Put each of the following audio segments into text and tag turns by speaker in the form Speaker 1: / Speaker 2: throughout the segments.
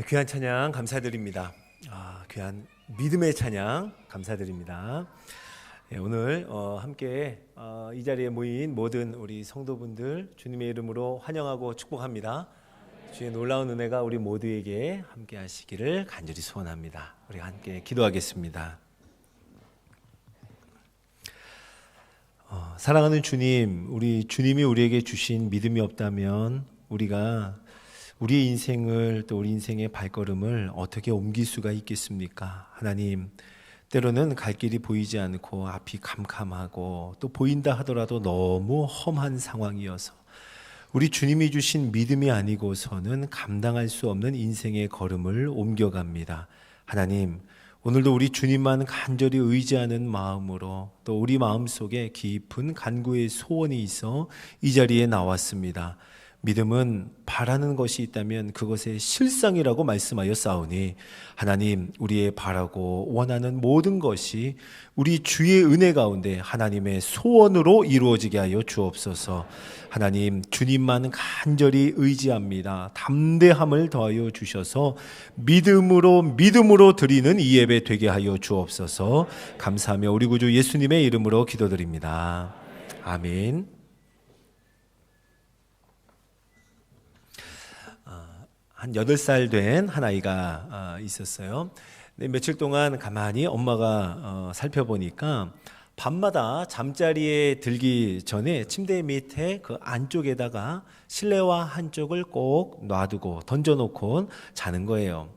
Speaker 1: 네, 귀한 찬양 감사드립니다. 아, 귀한 믿음의 찬양 감사드립니다. 네, 오늘 어, 함께 어, 이 자리에 모인 모든 우리 성도분들 주님의 이름으로 환영하고 축복합니다. 주의 놀라운 은혜가 우리 모두에게 함께 하시기를 간절히 소원합니다. 우리 함께 기도하겠습니다. 어, 사랑하는 주님, 우리 주님이 우리에게 주신 믿음이 없다면 우리가 우리의 인생을 또 우리 인생의 발걸음을 어떻게 옮길 수가 있겠습니까? 하나님, 때로는 갈 길이 보이지 않고 앞이 캄캄하고 또 보인다 하더라도 너무 험한 상황이어서 우리 주님이 주신 믿음이 아니고서는 감당할 수 없는 인생의 걸음을 옮겨갑니다. 하나님, 오늘도 우리 주님만 간절히 의지하는 마음으로 또 우리 마음 속에 깊은 간구의 소원이 있어 이 자리에 나왔습니다. 믿음은 바라는 것이 있다면 그것의 실상이라고 말씀하여 싸우니 하나님 우리의 바라고 원하는 모든 것이 우리 주의 은혜 가운데 하나님의 소원으로 이루어지게 하여 주옵소서. 하나님 주님만 간절히 의지합니다. 담대함을 더하여 주셔서 믿음으로 믿음으로 드리는 이 예배 되게 하여 주옵소서. 감사하며 우리 구주 예수님의 이름으로 기도드립니다. 아멘. 한 8살 된 한 아이가 아, 있었어요. 며칠 동안 가만히 엄마가 어, 살펴보니까 밤마다 잠자리에 들기 전에 침대 밑에 그 안쪽에다가 실내화 한쪽을 꼭 놔두고 던져놓고 자는 거예요.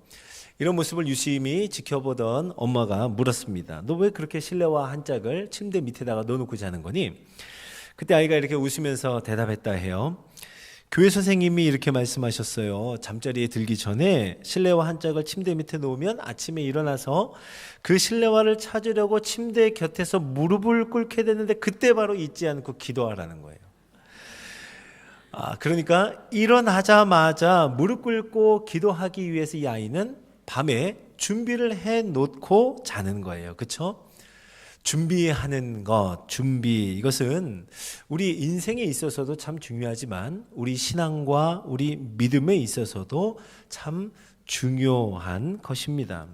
Speaker 1: 이런 모습을 유심히 지켜보던 엄마가 물었습니다. 너 왜 그렇게 실내화 한 짝을 침대 밑에다가 넣어놓고 자는 거니? 그때 아이가 이렇게 웃으면서 대답했다 해요. 교회 선생님이 이렇게 말씀하셨어요. 잠자리에 들기 전에 실내화 한 짝을 침대 밑에 놓으면 아침에 일어나서 그 실내화를 찾으려고 침대 곁에서 무릎을 꿇게 되는데 그때 바로 잊지 않고 기도하라는 거예요. 아, 그러니까 일어나자마자 무릎 꿇고 기도하기 위해서 이 아이는 밤에 준비를 해 놓고 자는 거예요. 그렇죠? 준비하는 것, 준비 이것은 우리 인생에 있어서도 참 중요하지만 우리 신앙과 우리 믿음에 있어서도 참 중요한 것입니다.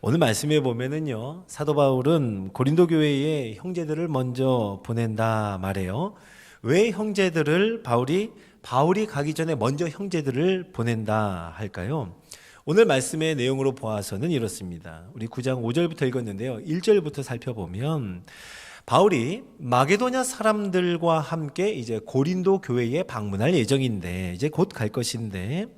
Speaker 1: 오늘 말씀에 보면은요 사도 바울은 고린도 교회에 형제들을 먼저 보낸다 말해요. 왜 형제들을 바울이 바울이 가기 전에 먼저 형제들을 보낸다 할까요? 오늘 말씀의 내용으로 보아서는 이렇습니다. 우리 9장 5절부터 읽었는데요. 1절부터 살펴보면 바울이 마게도냐 사람들과 함께 이제 고린도 교회에 방문할 예정인데 이제 곧 갈 것인데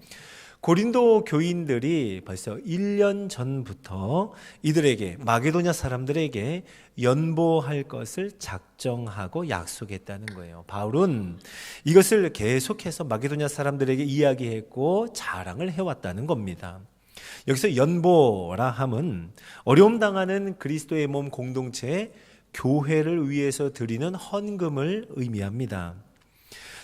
Speaker 1: 고린도 교인들이 벌써 1년 전부터 이들에게 마게도냐 사람들에게 연보할 것을 작정하고 약속했다는 거예요. 바울은 이것을 계속해서 마게도냐 사람들에게 이야기했고 자랑을 해왔다는 겁니다. 여기서 연보라 함은 어려움 당하는 그리스도의 몸 공동체 교회를 위해서 드리는 헌금을 의미합니다.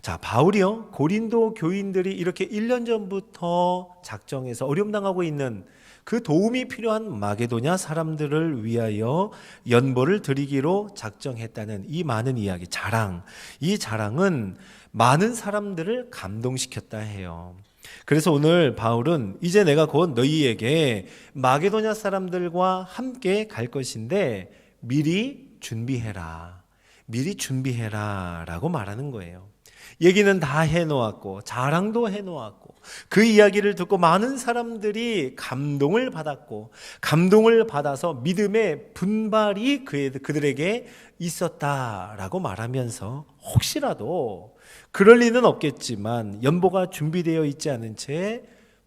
Speaker 1: 자, 바울이요. 고린도 교인들이 이렇게 1년 전부터 작정해서 어려움 당하고 있는 그 도움이 필요한 마게도냐 사람들을 위하여 연보를 드리기로 작정했다는 이 많은 이야기, 자랑. 이 자랑은 많은 사람들을 감동시켰다 해요. 그래서 오늘 바울은 이제 내가 곧 너희에게 마게도냐 사람들과 함께 갈 것인데 미리 준비해라. 미리 준비해라. 라고 말하는 거예요. 얘기는 다 해놓았고 자랑도 해놓았고 그 이야기를 듣고 많은 사람들이 감동을 받았고 감동을 받아서 믿음의 분발이 그들에게 있었다라고 말하면서 혹시라도 그럴 리는 없겠지만 연보가 준비되어 있지 않은 채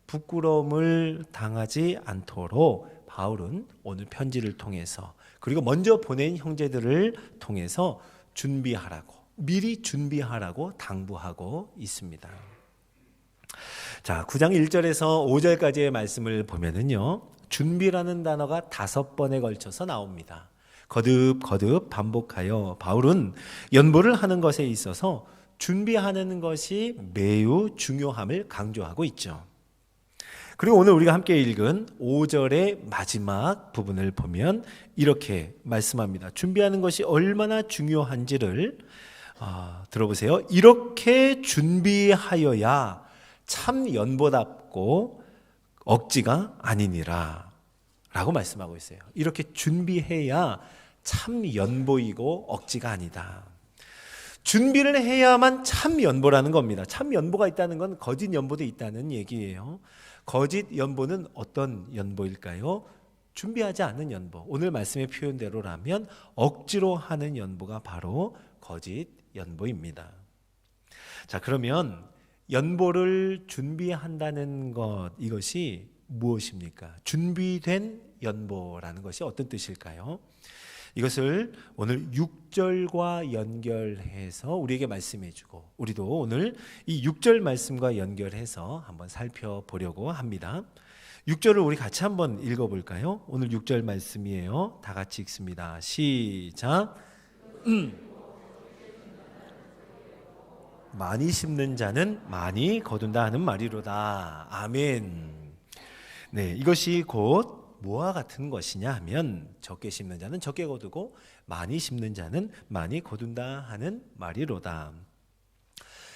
Speaker 1: 부끄러움을 당하지 않도록 바울은 오늘 편지를 통해서 그리고 먼저 보낸 형제들을 통해서 준비하라고 미리 준비하라고 당부하고 있습니다. 자, 9장 1절에서 5절까지의 말씀을 보면은요. 준비라는 단어가 다섯 번에 걸쳐서 나옵니다. 거듭 거듭 반복하여 바울은 연보를 하는 것에 있어서 준비하는 것이 매우 중요함을 강조하고 있죠. 그리고 오늘 우리가 함께 읽은 5절의 마지막 부분을 보면 이렇게 말씀합니다. 준비하는 것이 얼마나 중요한지를 아, 들어보세요. 이렇게 준비하여야 참 연보답고 억지가 아니니라. 라고 말씀하고 있어요. 이렇게 준비해야 참 연보이고 억지가 아니다. 준비를 해야만 참 연보라는 겁니다. 참 연보가 있다는 건 거짓 연보도 있다는 얘기예요. 거짓 연보는 어떤 연보일까요? 준비하지 않는 연보. 오늘 말씀의 표현대로라면 억지로 하는 연보가 바로 거짓 연보입니다. 자, 그러면 연보를 준비한다는 것 이것이 무엇입니까? 준비된 연보라는 것이 어떤 뜻일까요? 이것을 오늘 6절과 연결해서 우리에게 말씀해 주고 우리도 오늘 이 6절 말씀과 연결해서 한번 살펴보려고 합니다. 6절을 우리 같이 한번 읽어 볼까요? 오늘 6절 말씀이에요. 다 같이 읽습니다. 시작. 음. 많이 심는 자는 많이 거둔다 하는 말이로다. 아멘. 네, 이것이 곧 뭐와 같은 것이냐 하면 적게 심는 자는 적게 거두고 많이 심는 자는 많이 거둔다 하는 말이로다.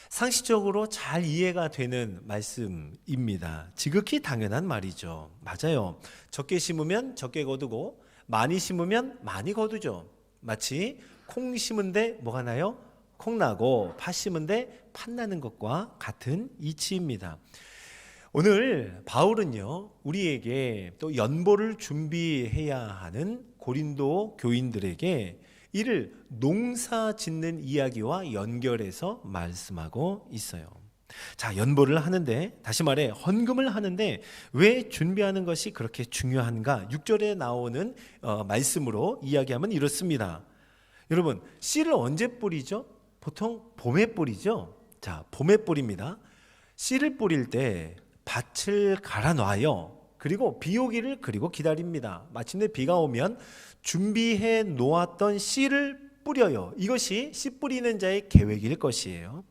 Speaker 1: 상식적으로 잘 이해가 되는 말씀입니다. 지극히 당연한 말이죠. 맞아요. 적게 심으면 적게 거두고 많이 심으면 많이 거두죠. 마치 콩 심은데 뭐가 나요? 콩 나고 팥 심은데 팥 나는 것과 같은 이치입니다. 오늘 바울은요, 우리에게 또 연보를 준비해야 하는 고린도 교인들에게 이를 농사 짓는 이야기와 연결해서 말씀하고 있어요. 자, 연보를 하는데, 다시 말해, 헌금을 하는데 왜 준비하는 것이 그렇게 중요한가? 6절에 나오는 어, 말씀으로 이야기하면 이렇습니다. 여러분, 씨를 언제 뿌리죠? 보통 봄에 뿌리죠? 자, 봄에 뿌립니다. 씨를 뿌릴 때 밭을 갈아 놔요. 그리고 비 오기를 그리고 기다립니다. 마침내 비가 오면 준비해 놓았던 씨를 뿌려요. 이것이 씨 뿌리는 자의 계획일 것이에요.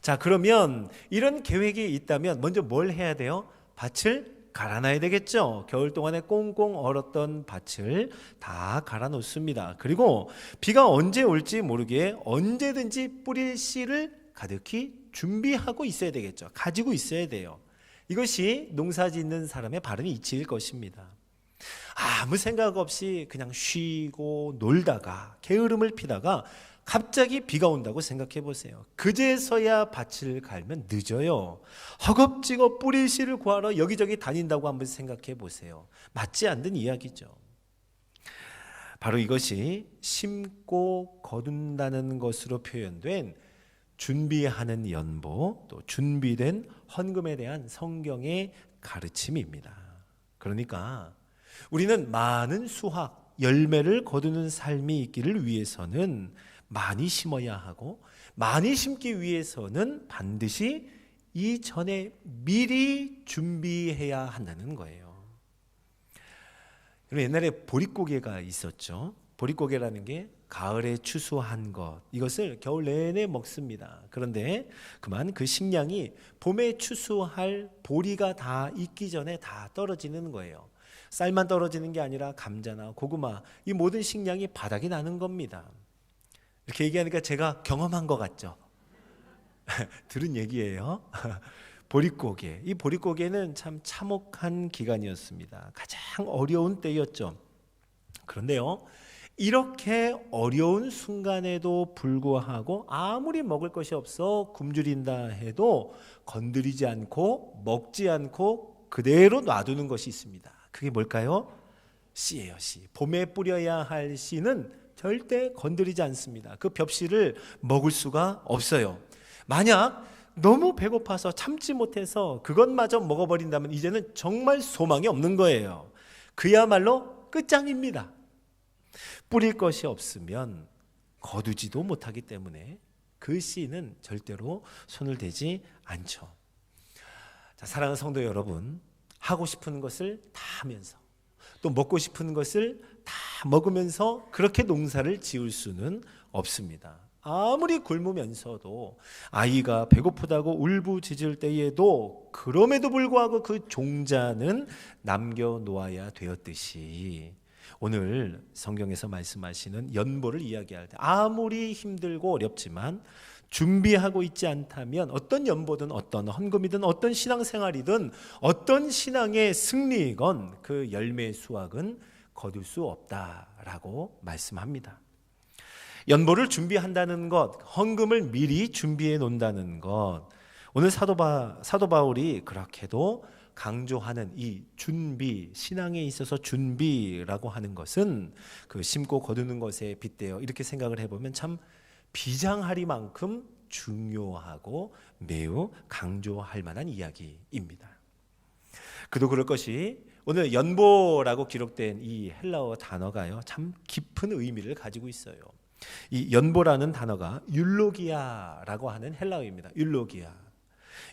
Speaker 1: 자, 그러면 이런 계획이 있다면 먼저 뭘 해야 돼요? 밭을 갈아놔야 되겠죠. 겨울 동안에 꽁꽁 얼었던 밭을 다 갈아 놓습니다. 그리고 비가 언제 올지 모르게 언제든지 뿌릴 씨를 가득히 준비하고 있어야 되겠죠. 가지고 있어야 돼요. 이것이 농사 짓는 사람의 바른 이치일 것입니다. 아무 생각 없이 그냥 쉬고 놀다가 게으름을 피다가 갑자기 비가 온다고 생각해 보세요. 그제서야 밭을 갈면 늦어요. 허겁지겁 뿌릴 씨를 구하러 여기저기 다닌다고 한번 생각해 보세요. 맞지 않는 이야기죠. 바로 이것이 심고 거둔다는 것으로 표현된 준비하는 연보, 또 준비된 헌금에 대한 성경의 가르침입니다. 그러니까 우리는 많은 수확, 열매를 거두는 삶이 있기를 위해서는 많이 심어야 하고 많이 심기 위해서는 반드시 이전에 미리 준비해야 한다는 거예요. 옛날에 보릿고개가 있었죠. 보릿고개라는 게 가을에 추수한 것 이것을 겨울 내내 먹습니다. 그런데 그만 그 식량이 봄에 추수할 보리가 다 익기 전에 다 떨어지는 거예요. 쌀만 떨어지는 게 아니라 감자나 고구마 이 모든 식량이 바닥이 나는 겁니다. 이렇게 얘기하니까 제가 경험한 것 같죠. 들은 얘기예요. 보릿고개. 이 보릿고개는 참 참혹한 기간이었습니다. 가장 어려운 때였죠. 그런데요. 이렇게 어려운 순간에도 불구하고 아무리 먹을 것이 없어 굶주린다 해도 건드리지 않고 먹지 않고 그대로 놔두는 것이 있습니다. 그게 뭘까요? 씨예요, 씨. 봄에 뿌려야 할 씨는 절대 건드리지 않습니다. 그 벽씨를 먹을 수가 없어요. 만약 너무 배고파서 참지 못해서 그것마저 먹어버린다면 이제는 정말 소망이 없는 거예요. 그야말로 끝장입니다. 뿌릴 것이 없으면 거두지도 못하기 때문에 그 씨는 절대로 손을 대지 않죠. 자, 사랑하는 성도 여러분, 하고 싶은 것을 다 하면서 또 먹고 싶은 것을 다 먹으면서 그렇게 농사를 지을 수는 없습니다. 아무리 굶으면서도 아이가 배고프다고 울부짖을 때에도 그럼에도 불구하고 그 종자는 남겨 놓아야 되었듯이 오늘 성경에서 말씀하시는 연보를 이야기할 때 아무리 힘들고 어렵지만 준비하고 있지 않다면 어떤 연보든 어떤 헌금이든 어떤 신앙생활이든 어떤 신앙의 승리건 그 열매의 수확은 거둘 수 없다라고 말씀합니다. 연보를 준비한다는 것, 헌금을 미리 준비해 놓는다는 것. 오늘 사도, 바, 사도 바울이 그렇게도 강조하는 이 준비, 신앙에 있어서 준비라고 하는 것은 그 심고 거두는 것에 빗대어 이렇게 생각을 해보면 참 비장하리만큼 중요하고 매우 강조할 만한 이야기입니다. 그도 그럴 것이 오늘 연보라고 기록된 이 헬라어 단어가요 참 깊은 의미를 가지고 있어요. 이 연보라는 단어가 율로기아라고 하는 헬라어입니다. 율로기아.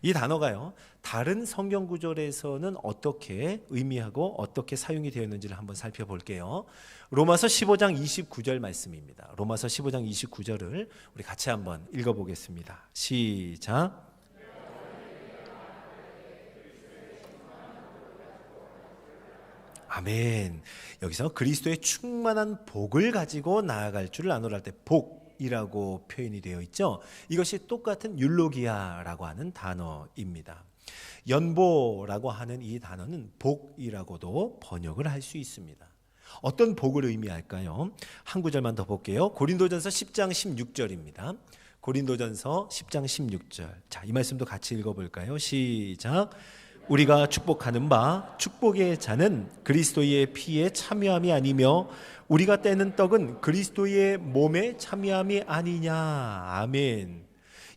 Speaker 1: 이 단어가요 다른 성경 구절에서는 어떻게 의미하고 어떻게 사용이 되었는지를 한번 살펴볼게요. 로마서 15장 29절 말씀입니다. 로마서 15장 29절을 우리 같이 한번 읽어보겠습니다. 시작. 아멘. 여기서 그리스도의 충만한 복을 가지고 나아갈 줄을 아노랄 때 복이라고 표현이 되어 있죠. 이것이 똑같은 율로기아라고 하는 단어입니다. 연보라고 하는 이 단어는 복이라고도 번역을 할 수 있습니다. 어떤 복을 의미할까요? 한 구절만 더 볼게요. 고린도전서 10장 16절입니다. 고린도전서 10장 16절. 자, 이 말씀도 같이 읽어 볼까요? 시작. 우리가 축복하는 바 축복의 자는 그리스도의 피에 참여함이 아니며 우리가 떼는 떡은 그리스도의 몸에 참여함이 아니냐. 아멘.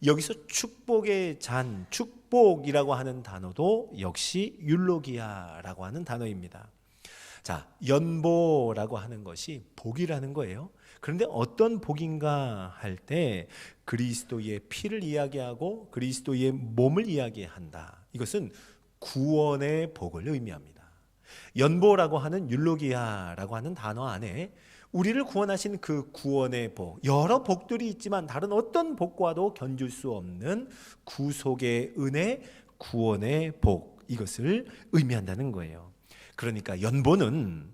Speaker 1: 여기서 축복의 잔, 축복이라고 하는 단어도 역시 율로기아라고 하는 단어입니다. 자, 연보라고 하는 것이 복이라는 거예요. 그런데 어떤 복인가 할 때 그리스도의 피를 이야기하고 그리스도의 몸을 이야기한다. 이것은 구원의 복을 의미합니다. 연보라고 하는 율로기아라고 하는 단어 안에 우리를 구원하신 그 구원의 복, 여러 복들이 있지만 다른 어떤 복과도 견줄 수 없는 구속의 은혜, 구원의 복, 이것을 의미한다는 거예요. 그러니까 연보는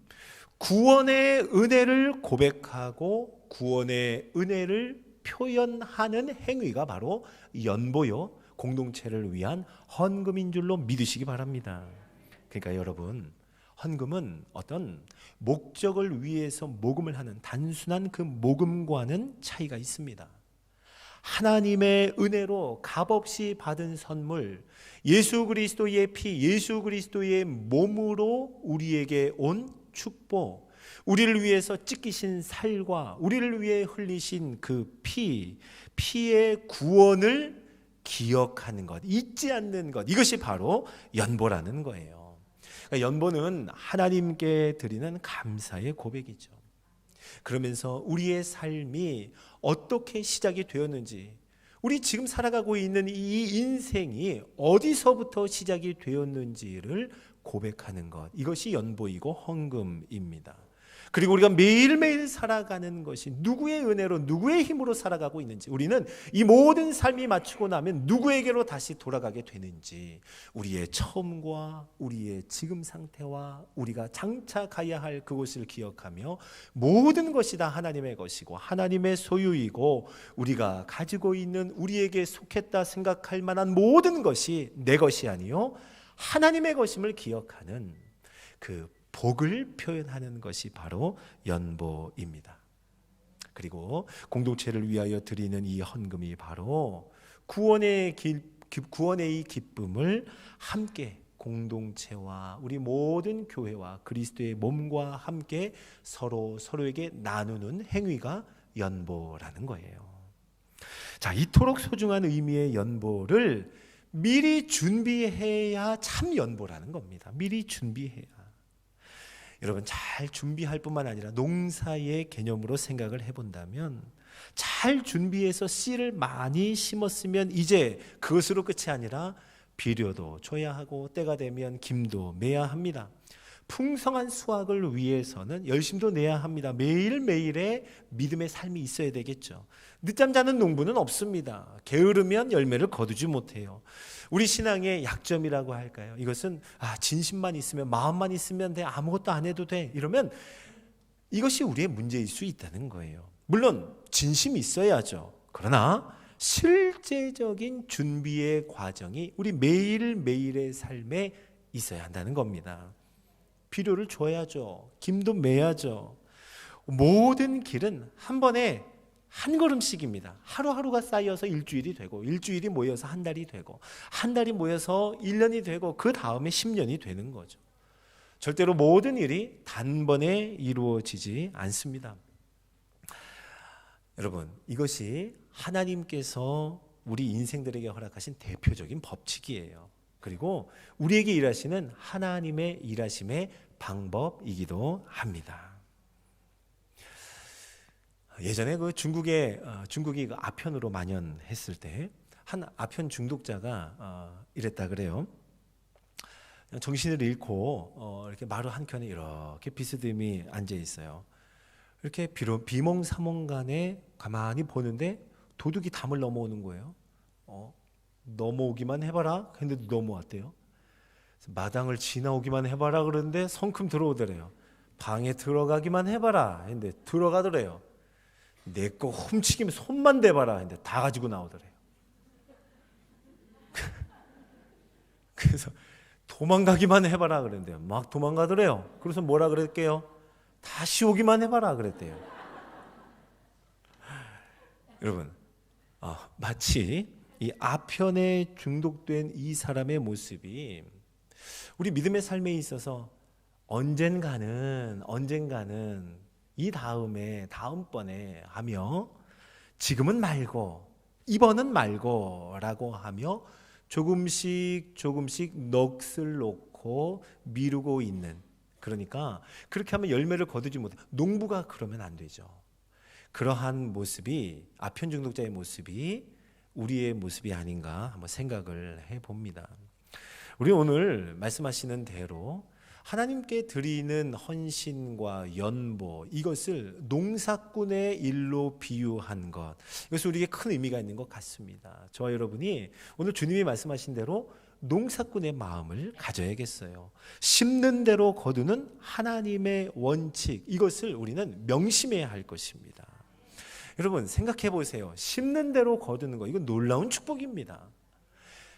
Speaker 1: 구원의 은혜를 고백하고 구원의 은혜를 표현하는 행위가 바로 연보요 공동체를 위한 헌금인 줄로 믿으시기 바랍니다. 그러니까 여러분 헌금은 어떤 목적을 위해서 모금을 하는 단순한 그 모금과는 차이가 있습니다. 하나님의 은혜로 값없이 받은 선물, 예수 그리스도의 피, 예수 그리스도의 몸으로 우리에게 온 축복, 우리를 위해서 찢기신 살과 우리를 위해 흘리신 그 피, 피의 구원을 기억하는 것, 잊지 않는 것, 이것이 바로 연보라는 거예요. 그러니까 연보는 하나님께 드리는 감사의 고백이죠. 그러면서 우리의 삶이 어떻게 시작이 되었는지, 우리 지금 살아가고 있는 이 인생이 어디서부터 시작이 되었는지를 고백하는 것. 이것이 연보이고 헌금입니다. 그리고 우리가 매일매일 살아가는 것이 누구의 은혜로 누구의 힘으로 살아가고 있는지 우리는 이 모든 삶이 마치고 나면 누구에게로 다시 돌아가게 되는지 우리의 처음과 우리의 지금 상태와 우리가 장차 가야 할 그곳을 기억하며 모든 것이 다 하나님의 것이고 하나님의 소유이고 우리가 가지고 있는 우리에게 속했다 생각할 만한 모든 것이 내 것이 아니요 하나님의 것임을 기억하는 그 복을 표현하는 것이 바로 연보입니다. 그리고 공동체를 위하여 드리는 이 헌금이 바로 구원의 길, 구원의 이 기쁨을 함께 공동체와 우리 모든 교회와 그리스도의 몸과 함께 서로 서로에게 나누는 행위가 연보라는 거예요. 자, 이토록 소중한 의미의 연보를 미리 준비해야 참 연보라는 겁니다. 미리 준비해야. 여러분 잘 준비할 뿐만 아니라 농사의 개념으로 생각을 해본다면 잘 준비해서 씨를 많이 심었으면 이제 그것으로 끝이 아니라 비료도 줘야 하고 때가 되면 김도 매야 합니다. 풍성한 수확을 위해서는 열심도 내야 합니다. 매일매일의 믿음의 삶이 있어야 되겠죠. 늦잠 자는 농부는 없습니다. 게으르면 열매를 거두지 못해요. 우리 신앙의 약점이라고 할까요? 이것은 아, 진심만 있으면 마음만 있으면 돼. 아무것도 안 해도 돼. 이러면 이것이 우리의 문제일 수 있다는 거예요. 물론 진심이 있어야죠. 그러나 실제적인 준비의 과정이 우리 매일매일의 삶에 있어야 한다는 겁니다. 비료를 줘야죠. 김도 매야죠. 모든 길은 한 번에 한 걸음씩입니다. 하루하루가 쌓여서 일주일이 되고 일주일이 모여서 한 달이 되고 한 달이 모여서 1년이 되고 그 다음에 10년이 되는 거죠. 절대로 모든 일이 단번에 이루어지지 않습니다. 여러분, 이것이 하나님께서 우리 인생들에게 허락하신 대표적인 법칙이에요. 그리고 우리에게 일하시는 하나님의 일하심의 방법이기도 합니다. 예전에 그 중국에 어, 중국이 그 아편으로 만연했을 때 한 아편 중독자가 어, 이랬다 그래요. 정신을 잃고 어, 이렇게 마루 한 켠에 이렇게 비스듬히 앉아 있어요. 이렇게 비몽사몽간에 가만히 보는데 도둑이 담을 넘어오는 거예요. 어, 넘어오기만 해봐라. 근데 넘어왔대요. 마당을 지나오기만 해봐라 그러는데 성큼 들어오더래요. 방에 들어가기만 해봐라. 했는데 들어가더래요. 내 거 훔치기면 손만 대봐라. 했는데 다 가지고 나오더래요. 그래서 도망가기만 해봐라 그랬는데 막 도망가더래요. 그래서 뭐라 그랬게요? 다시 오기만 해봐라 그랬대요. 여러분, 아, 마치 이 아편에 중독된 이 사람의 모습이 우리 믿음의 삶에 있어서 언젠가는 언젠가는 이 다음에 다음번에 하며 지금은 말고 이번은 말고라고 하며 조금씩 조금씩 넋을 놓고 미루고 있는 그러니까 그렇게 하면 열매를 거두지 못해 농부가 그러면 안 되죠. 그러한 모습이 아편 중독자의 모습이 우리의 모습이 아닌가 한번 생각을 해 봅니다. 우리 오늘 말씀하시는 대로 하나님께 드리는 헌신과 연보 이것을 농사꾼의 일로 비유한 것 이것은 우리에게 큰 의미가 있는 것 같습니다. 저와 여러분이 오늘 주님이 말씀하신 대로 농사꾼의 마음을 가져야겠어요. 심는 대로 거두는 하나님의 원칙 이것을 우리는 명심해야 할 것입니다. 여러분 생각해 보세요. 심는 대로 거두는 거 이건 놀라운 축복입니다.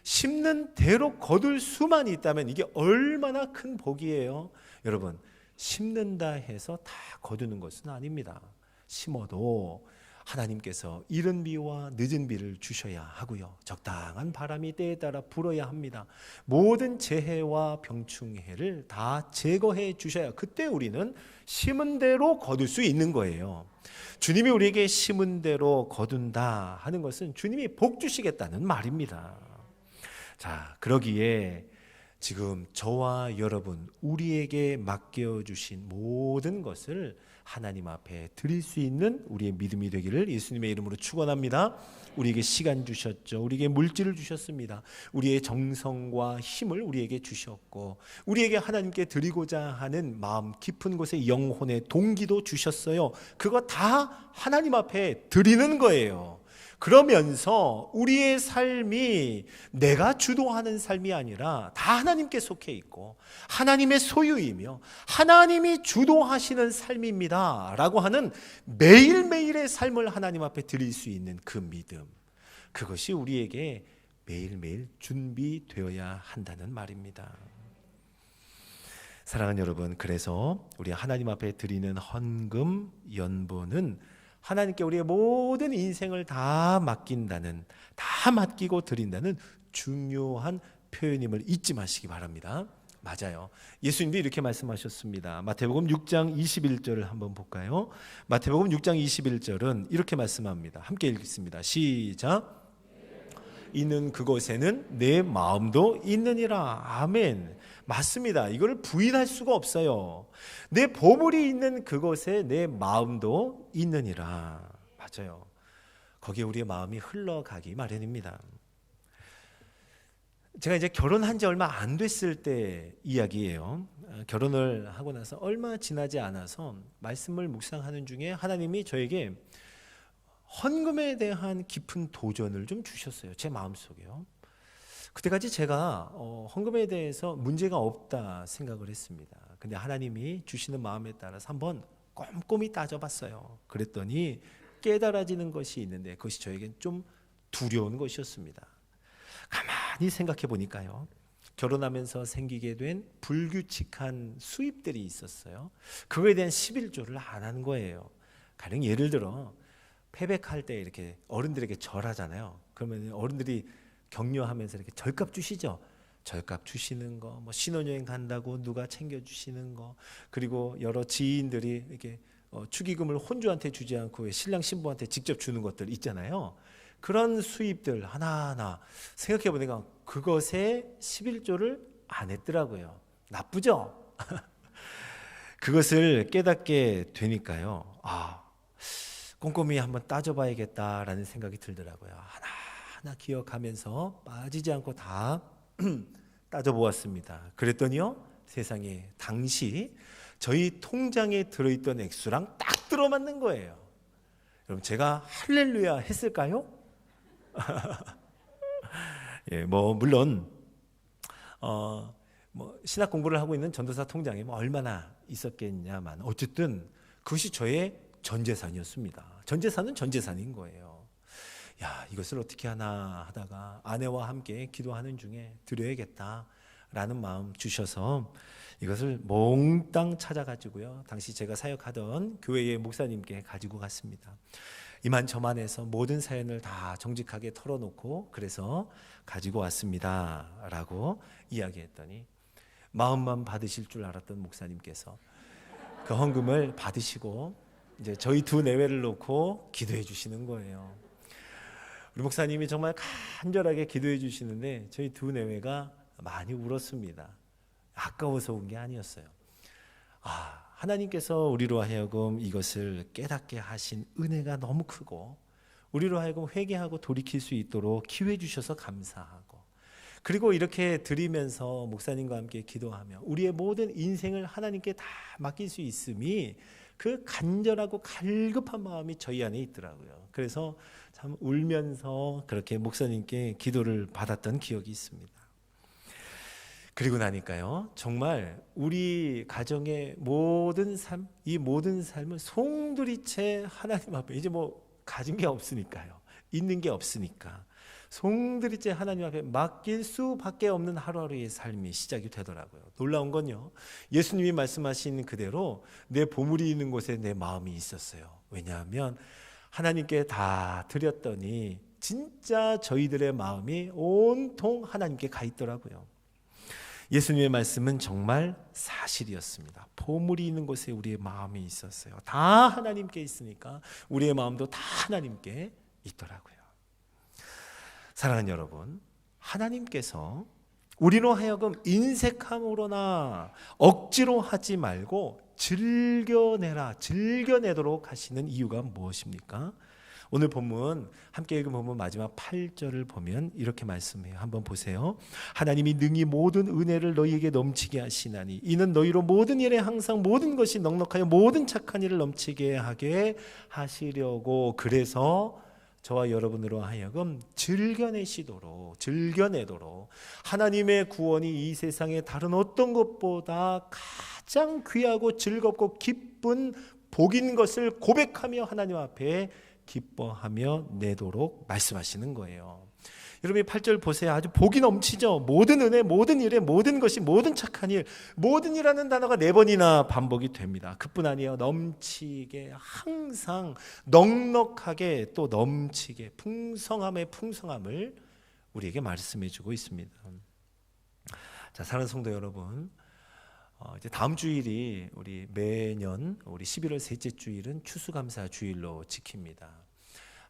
Speaker 1: 심는 대로 거둘 수만 있다면 이게 얼마나 큰 복이에요. 여러분 심는다 해서 다 거두는 것은 아닙니다. 심어도 하나님께서 이른 비와 늦은 비를 주셔야 하고요. 적당한 바람이 때에 따라 불어야 합니다. 모든 재해와 병충해를 다 제거해 주셔야 그때 우리는 심은 대로 거둘 수 있는 거예요. 주님이 우리에게 심은 대로 거둔다 하는 것은 주님이 복 주시겠다는 말입니다. 자, 그러기에 지금 저와 여러분 우리에게 맡겨 주신 모든 것을 하나님 앞에 드릴 수 있는 우리의 믿음이 되기를 예수님의 이름으로 축원합니다. 우리에게 시간 주셨죠. 우리에게 물질을 주셨습니다. 우리의 정성과 힘을 우리에게 주셨고 우리에게 하나님께 드리고자 하는 마음 깊은 곳에 영혼의 동기도 주셨어요. 그거 다 하나님 앞에 드리는 거예요. 그러면서 우리의 삶이 내가 주도하는 삶이 아니라 다 하나님께 속해 있고 하나님의 소유이며 하나님이 주도하시는 삶입니다. 라고 하는 매일매일의 삶을 하나님 앞에 드릴 수 있는 그 믿음. 그것이 우리에게 매일매일 준비되어야 한다는 말입니다. 사랑하는 여러분, 그래서 우리 하나님 앞에 드리는 헌금, 연보는 하나님께 우리의 모든 인생을 다 맡긴다는 다 맡기고 드린다는 중요한 표현임을 잊지 마시기 바랍니다. 맞아요. 예수님도 이렇게 말씀하셨습니다. 마태복음 6장 21절을 한번 볼까요? 마태복음 6장 21절은 이렇게 말씀합니다. 함께 읽겠습니다. 시작. 있는 그곳에는 내 마음도 있느니라. 아멘. 맞습니다. 이걸 부인할 수가 없어요. 내 보물이 있는 그곳에 내 마음도 있느니라. 맞아요. 거기에 우리의 마음이 흘러가기 마련입니다. 제가 이제 결혼한 지 얼마 안 됐을 때 이야기예요. 결혼을 하고 나서 얼마 지나지 않아서 말씀을 묵상하는 중에 하나님이 저에게 헌금에 대한 깊은 도전을 좀 주셨어요. 제 마음속에요. 그때까지 제가 어, 헌금에 대해서 문제가 없다 생각을 했습니다. 근데 하나님이 주시는 마음에 따라서 한번 꼼꼼히 따져봤어요. 그랬더니 깨달아지는 것이 있는데 그것이 저에겐 좀 두려운 것이었습니다. 가만히 생각해 보니까요. 결혼하면서 생기게 된 불규칙한 수입들이 있었어요. 그거에 대한 11조를 안 하는 거예요. 가령 예를 들어 패백할 때 이렇게 어른들에게 절하잖아요. 그러면 어른들이 격려하면서 이렇게 절값 주시죠. 절값 주시는 거, 뭐 신혼여행 간다고 누가 챙겨주시는 거, 그리고 여러 지인들이 이렇게 어, 축의금을 혼주한테 주지 않고 신랑 신부한테 직접 주는 것들 있잖아요. 그런 수입들 하나하나 생각해 보니까 그것에 11조를 안 했더라고요. 나쁘죠? 그것을 깨닫게 되니까요. 아, 꼼꼼히 한번 따져봐야겠다라는 생각이 들더라고요. 하나하나 기억하면서 빠지지 않고 다 따져보았습니다. 그랬더니요, 세상에 당시 저희 통장에 들어있던 액수랑 딱 들어맞는 거예요. 여러분, 제가 할렐루야 했을까요? 예, 뭐 물론 어, 뭐 신학 공부를 하고 있는 전도사 통장에 뭐 얼마나 있었겠냐만 어쨌든 그것이 저의 전 재산이었습니다. 전 재산은 전 재산인 거예요. 야 이것을 어떻게 하나 하다가 아내와 함께 기도하는 중에 드려야겠다 라는 마음 주셔서 이것을 몽땅 찾아가지고요. 당시 제가 사역하던 교회의 목사님께 가지고 갔습니다. 이만저만해서 모든 사연을 다 정직하게 털어놓고 그래서 가지고 왔습니다 라고 이야기했더니 마음만 받으실 줄 알았던 목사님께서 그 헌금을 받으시고 이제 저희 두 내외를 놓고 기도해 주시는 거예요. 우리 목사님이 정말 간절하게 기도해 주시는데 저희 두 내외가 많이 울었습니다. 아까워서 온 게 아니었어요. 아, 하나님께서 우리로 하여금 이것을 깨닫게 하신 은혜가 너무 크고 우리로 하여금 회개하고 돌이킬 수 있도록 기회 주셔서 감사하고 그리고 이렇게 드리면서 목사님과 함께 기도하며 우리의 모든 인생을 하나님께 다 맡길 수 있음이 그 간절하고 갈급한 마음이 저희 안에 있더라고요. 그래서 참 울면서 그렇게 목사님께 기도를 받았던 기억이 있습니다. 그리고 나니까요, 정말 우리 가정의 모든 삶, 이 모든 삶을 송두리째 하나님 앞에 이제 뭐 가진 게 없으니까요, 있는 게 없으니까 송두리째 하나님 앞에 맡길 수밖에 없는 하루하루의 삶이 시작이 되더라고요. 놀라운 건요, 예수님이 말씀하신 그대로 내 보물이 있는 곳에 내 마음이 있었어요. 왜냐하면 하나님께 다 드렸더니 진짜 저희들의 마음이 온통 하나님께 가 있더라고요. 예수님의 말씀은 정말 사실이었습니다. 보물이 있는 곳에 우리의 마음이 있었어요. 다 하나님께 있으니까 우리의 마음도 다 하나님께 있더라고요. 사랑하는 여러분, 하나님께서 우리로 하여금 인색함으로나 억지로 하지 말고 즐겨내라, 즐겨내도록 하시는 이유가 무엇입니까? 오늘 본문 함께 읽은 본문 마지막 8절을 보면 이렇게 말씀해요. 한번 보세요. 하나님이 능히 모든 은혜를 너희에게 넘치게 하시나니 이는 너희로 모든 일에 항상 모든 것이 넉넉하여 모든 착한 일을 넘치게 하게 하시려고 그래서 저와 여러분으로 하여금 즐겨내시도록 즐겨내도록 하나님의 구원이 이 세상의 다른 어떤 것보다 가장 귀하고 즐겁고 기쁜 복인 것을 고백하며 하나님 앞에 기뻐하며 내도록 말씀하시는 거예요. 여러분 8절 보세요. 아주 복이 넘치죠. 모든 은혜, 모든 일에 모든 것이 모든 착한 일, 모든 이라는 단어가 네 번이나 반복이 됩니다. 그뿐 아니에요. 넘치게 항상 넉넉하게 또 넘치게 풍성함의 풍성함을 우리에게 말씀해 주고 있습니다. 자, 사랑하는 성도 여러분. 어, 이제 다음 주일이 우리 매년 우리 11월 셋째 주일은 추수감사 주일로 지킵니다.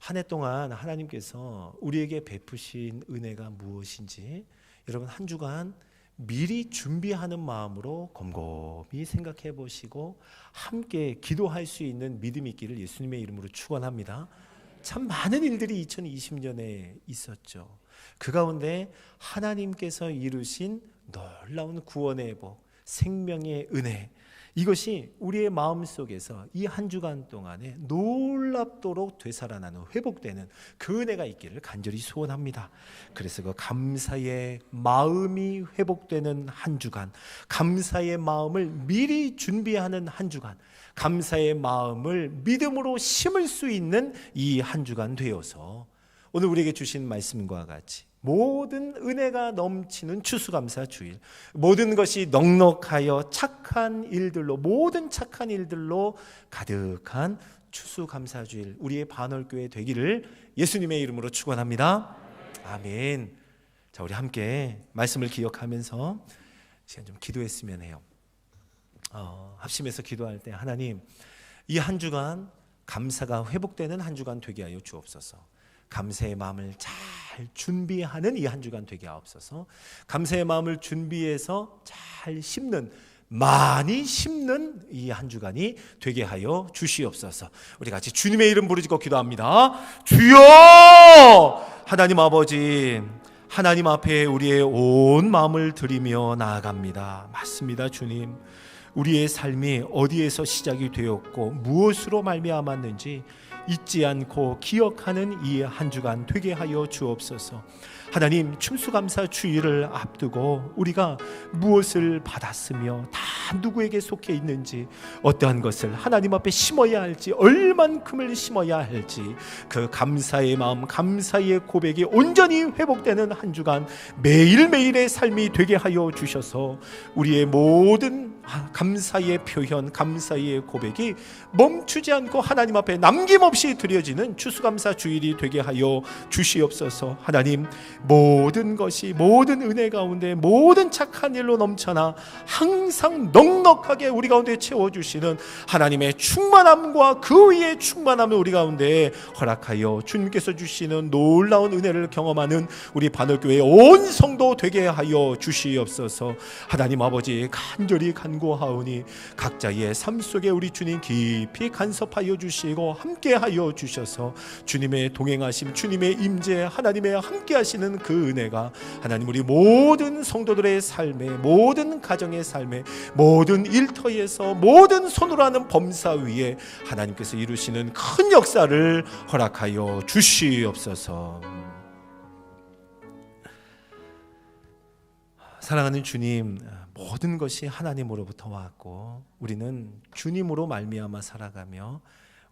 Speaker 1: 한 해 동안 하나님께서 우리에게 베푸신 은혜가 무엇인지 여러분 한 주간 미리 준비하는 마음으로 곰곰이 생각해 보시고 함께 기도할 수 있는 믿음 있기를 예수님의 이름으로 축원합니다. 참 많은 일들이 2020년에 있었죠. 그 가운데 하나님께서 이루신 놀라운 구원의 복, 생명의 은혜 이것이 우리의 마음 속에서 이 한 주간 동안에 놀랍도록 되살아나는 회복되는 그 은혜가 있기를 간절히 소원합니다. 그래서 그 감사의 마음이 회복되는 한 주간, 감사의 마음을 미리 준비하는 한 주간, 감사의 마음을 믿음으로 심을 수 있는 이 한 주간 되어서 오늘 우리에게 주신 말씀과 같이 모든 은혜가 넘치는 추수감사 주일, 모든 것이 넉넉하여 착한 일들로 모든 착한 일들로 가득한 추수감사 주일 우리의 반월교회 되기를 예수님의 이름으로 축원합니다. 아멘. 자, 우리 함께 말씀을 기억하면서 시간 좀 기도했으면 해요. 어, 합심해서 기도할 때 하나님 이 한 주간 감사가 회복되는 한 주간 되게 하여 주옵소서. 감사의 마음을 잘 준비하는 이 한 주간 되게 하옵소서. 감사의 마음을 준비해서 잘 심는 많이 심는 이 한 주간이 되게 하여 주시옵소서. 우리 같이 주님의 이름 부르짖고 기도합니다. 주여! 하나님 아버지 하나님 앞에 우리의 온 마음을 드리며 나아갑니다. 맞습니다, 주님. 우리의 삶이 어디에서 시작이 되었고 무엇으로 말미암았는지 잊지 않고 기억하는 이 한 주간 되게 하여 주옵소서. 하나님 춤수감사 주일을 앞두고 우리가 무엇을 받았으며 다 누구에게 속해 있는지 어떠한 것을 하나님 앞에 심어야 할지 얼만큼을 심어야 할지 그 감사의 마음 감사의 고백이 온전히 회복되는 한 주간 매일매일의 삶이 되게 하여 주셔서 우리의 모든 감사의 표현 감사의 고백이 멈추지 않고 하나님 앞에 남김없이 드려지는 추수감사 주일이 되게 하여 주시옵소서. 하나님 모든 것이 모든 은혜 가운데 모든 착한 일로 넘쳐나 항상 넉넉하게 우리 가운데 채워주시는 하나님의 충만함과 그 위에 충만함을 우리 가운데 허락하여 주님께서 주시는 놀라운 은혜를 경험하는 우리 바늘교회 온 성도 되게 하여 주시옵소서. 하나님 아버지 간절히 간구하오니 각자의 삶 속에 우리 주님 깊이 간섭하여 주시고 함께하여 주셔서 주님의 동행하심 주님의 임재 하나님의 함께하시는 그 은혜가 하나님 우리 모든 성도들의 삶에 모든 가정의 삶에 모든 일터에서 모든 손으로 하는 범사 위에 하나님께서 이루시는 큰 역사를 허락하여 주시옵소서. 사랑하는 주님, 모든 것이 하나님으로부터 왔고 우리는 주님으로 말미암아 살아가며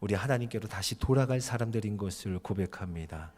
Speaker 1: 우리 하나님께로 다시 돌아갈 사람들인 것을 고백합니다.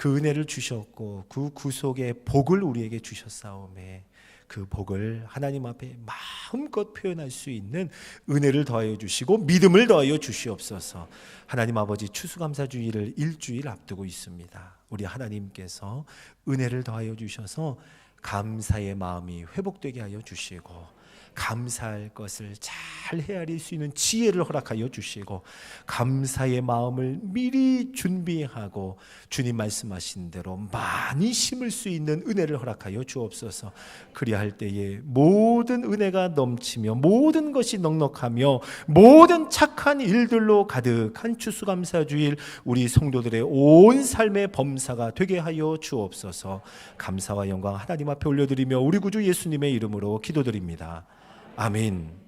Speaker 1: 그 은혜를 주셨고 그 구속의 복을 우리에게 주셨사오매 그 복을 하나님 앞에 마음껏 표현할 수 있는 은혜를 더하여 주시고 믿음을 더하여 주시옵소서. 하나님 아버지 추수감사주의를 일주일 앞두고 있습니다. 우리 하나님께서 은혜를 더하여 주셔서 감사의 마음이 회복되게 하여 주시고 감사할 것을 잘 헤아릴 수 있는 지혜를 허락하여 주시고 감사의 마음을 미리 준비하고 주님 말씀하신 대로 많이 심을 수 있는 은혜를 허락하여 주옵소서. 그리할 때에 모든 은혜가 넘치며 모든 것이 넉넉하며 모든 착한 일들로 가득한 추수감사 주일 우리 성도들의 온 삶의 범사가 되게 하여 주옵소서. 감사와 영광 하나님 앞에 올려드리며 우리 구주 예수님의 이름으로 기도드립니다. 아멘.